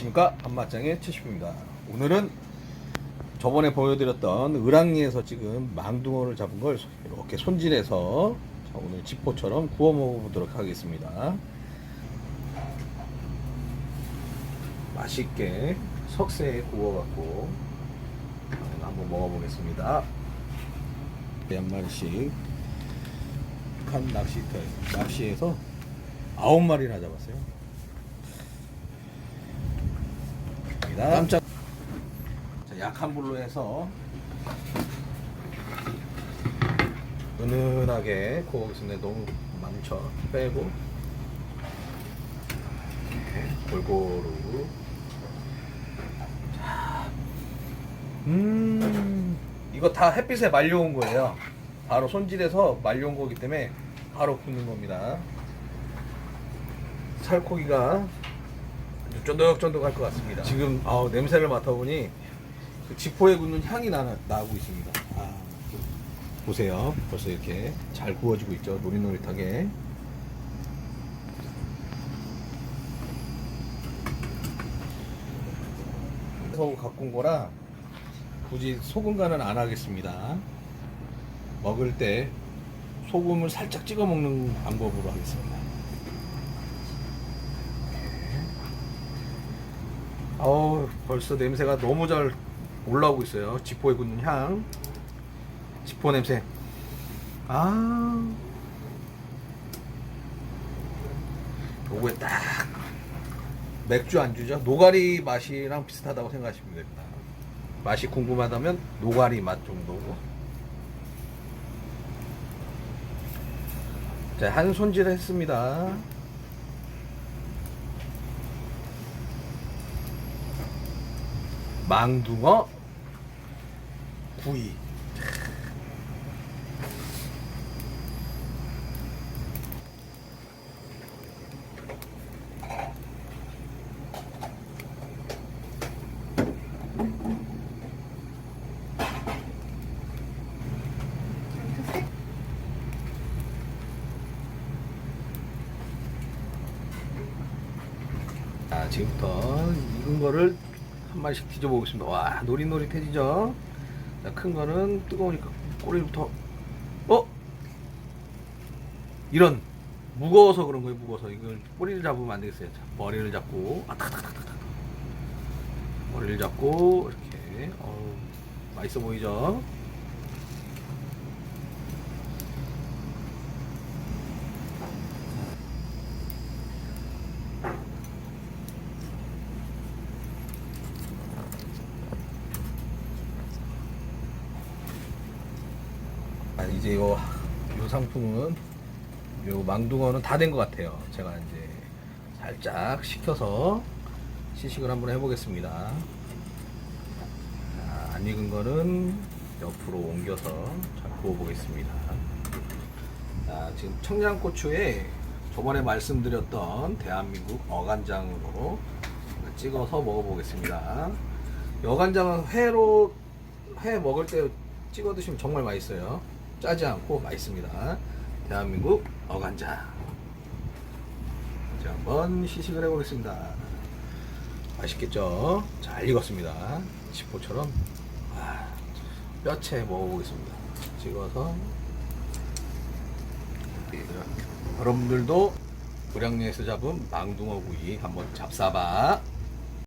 안녕하십니까. 한마장의 최시입니다. 오늘은 저번에 보여드렸던 을왕리에서 찍은 망둥어를 잡은 걸 이렇게 손질해서 자, 오늘 지포처럼 구워 먹어보도록 하겠습니다. 맛있게 석쇠에 구워갖고 한번 먹어보겠습니다. 한 마리씩 한 낚시터 낚시해서 아홉 마리나 잡았어요 있습니다. 깜짝 자, 약한 불로 해서 은은하게 구워보겠습니다. 너무 많죠? 빼고 이렇게 골고루 자, 음 이거 다 햇빛에 말려온 거예요. 바로 손질해서 말려온 거기 때문에 바로 굽는 겁니다. 살코기가 쫀득쫀득할 것 같습니다. 지금 아우, 냄새를 맡아보니 그 지포에 굽는 향이 나, 나고 있습니다. 아, 보세요. 벌써 이렇게 잘 구워지고 있죠. 노릇노릇하게. 그래서 갖고 온 거라 굳이 소금 간은 안 하겠습니다. 먹을 때 소금을 살짝 찍어 먹는 방법으로 하겠습니다. 어우 벌써 냄새가 너무 잘 올라오고 있어요. 지포에 굳는 향. 지포 냄새. 아. 요거에 딱 맥주 안주죠? 노가리 맛이랑 비슷하다고 생각하시면 됩니다. 맛이 궁금하다면 노가리 맛 정도 자한 손질 했습니다 망둥어 구이. 자, 지금부터 익은 거를 한 마리씩 뒤져보겠습니다. 와, 노릿노릿해지죠? 자, 큰 거는 뜨거우니까 꼬리부터, 어? 이런, 무거워서 그런 거예요, 무거워서. 이걸 꼬리를 잡으면 안 되겠어요. 자, 머리를 잡고, 아, 탁탁탁탁탁. 머리를 잡고, 이렇게, 어우, 맛있어 보이죠? 아, 이제 요, 요 상품은 요 망둥어는 다 된 것 같아요. 제가 이제 살짝 식혀서 시식을 한번 해보겠습니다. 자, 안 익은 거는 옆으로 옮겨서 잘 구워보겠습니다. 자, 지금 청양고추에 저번에 말씀드렸던 대한민국 어간장으로 찍어서 먹어보겠습니다. 이 어간장은 회로 회 먹을 때 찍어 드시면 정말 맛있어요. 짜지 않고 맛있습니다. 대한민국 어간장. 자, 한번 시식을 해보겠습니다. 맛있겠죠? 잘 익었습니다. 지포처럼. 아, 뼈채 먹어보겠습니다. 찍어서. 여러분들도 고량리에서 잡은 망둥어 구이 한번 잡사봐.